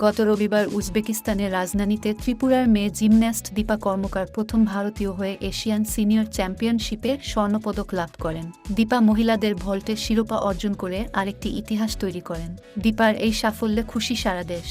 গত রবিবার উজবেকিস্তানের রাজধানীতে ত্রিপুরার মেয়ে জিমন্যাস্ট দীপা কর্মকার প্রথম ভারতীয় হয়ে এশিয়ান সিনিয়র চ্যাম্পিয়নশিপে স্বর্ণপদক লাভ করেন। দীপা মহিলাদের ভল্টের শিরোপা অর্জন করে আরেকটি ইতিহাস তৈরি করেন। দীপার এই সাফল্যে খুশি সারা দেশ।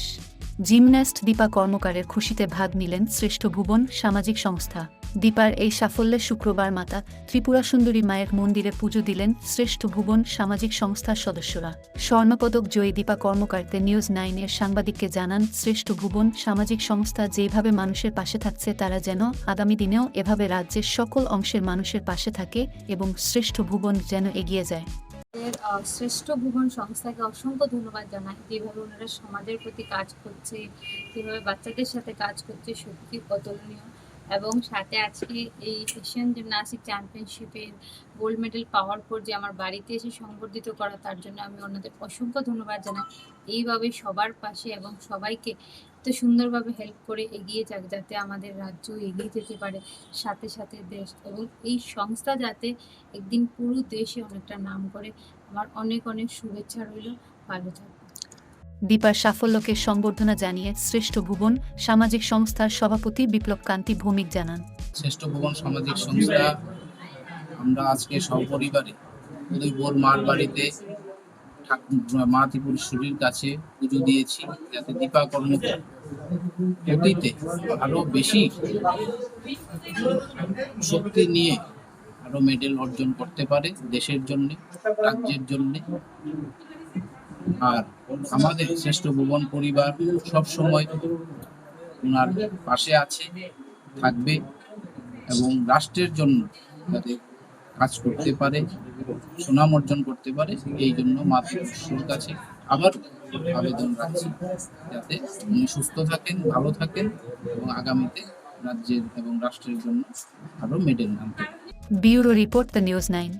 জিমন্যাস্ট দীপা কর্মকারের খুশিতে ভাগ নিলেন শ্রেষ্ঠ ভুবন সামাজিক সংস্থা। দীপার এই সাফল্যে শুক্রবার মাতা ত্রিপুরা সুন্দরী মায়ের মন্দিরে পুজো দিলেন শ্রেষ্ঠ ভুবন সামাজিক সংস্থার সদস্যরা। স্বর্ণপদক জয়ী দীপা কর্মকারতে নিউজ নাইনের সাংবাদিককে জানান, শ্রেষ্ঠ ভুবন সামাজিক সংস্থা যেভাবে মানুষের পাশে থাকছে, তারা যেন আগামী দিনেও এভাবে রাজ্যের সকল অংশের মানুষের পাশে থাকে এবং শ্রেষ্ঠ ভুবন যেন এগিয়ে যায়। শ্রেষ্ঠ ভুবন সংস্থাকে অসংখ্য ধন্যবাদ জানাই। যেভাবে ওনারা সমাজের প্রতি কাজ করছে, যেভাবে বাচ্চাদের সাথে কাজ করছে সত্যি অতুলনীয়। এবং সাথে আজকে এই এশিয়ান জিমনাস্টিক চ্যাম্পিয়নশিপের গোল্ড মেডেল পাওয়ার পর যে আমার বাড়িতে এসে সংবর্ধিত করা, তার জন্য আমি ওনাদের অসংখ্য ধন্যবাদ জানাই। এইভাবে সবার পাশে এবং সবাইকে এত সুন্দরভাবে হেল্প করে এগিয়ে যাক যাতে আমাদের রাজ্য এগিয়ে যেতে পারে, সাথে সাথে দেশ এবং এই সংস্থা যাতে একদিন পুরো দেশে অনেকটা নাম করে। আমার অনেক অনেক শুভেচ্ছা রইল। ভালো থাকবে দীপার সাফল্যকে সংবর্ধনা জানিয়ে শ্রেষ্ঠ ভুবন সামাজিক সংস্থার সভাপতি বিপ্লব কান্তি ভৌমিক জানান। শ্রেষ্ঠ ভুবন সামাজিক সংস্থা, আমরা আজকে সপরিবারে উদয়পুর মার বাড়িতে ঠাকুর মা ত্রিপুরেশ্বরীর কাছে পুজো দিয়েছি, যাতে দীপা কর্মকার আরও বেশি শক্তি নিয়ে আরও মেডেল অর্জন করতে পারে দেশের জন্য, রাজ্যের জন্য। আর আমাদের শ্রেষ্ঠ ভুবন পরিবার সব সময় ওনার পাশে আছে, থাকবে এবং রাষ্ট্রের জন্য যাতে কাজ করতে পারে, সুনাম অর্জন করতে পারে, এই জন্য মাতৃশ্বর কাছে আবার আবেদন রাখছি যাতে উনি সুস্থ থাকেন, ভালো থাকেন এবং আগামীতে রাজ্যের এবং রাষ্ট্রের জন্য আরও মেডেল আনতে। Bureau report the news nine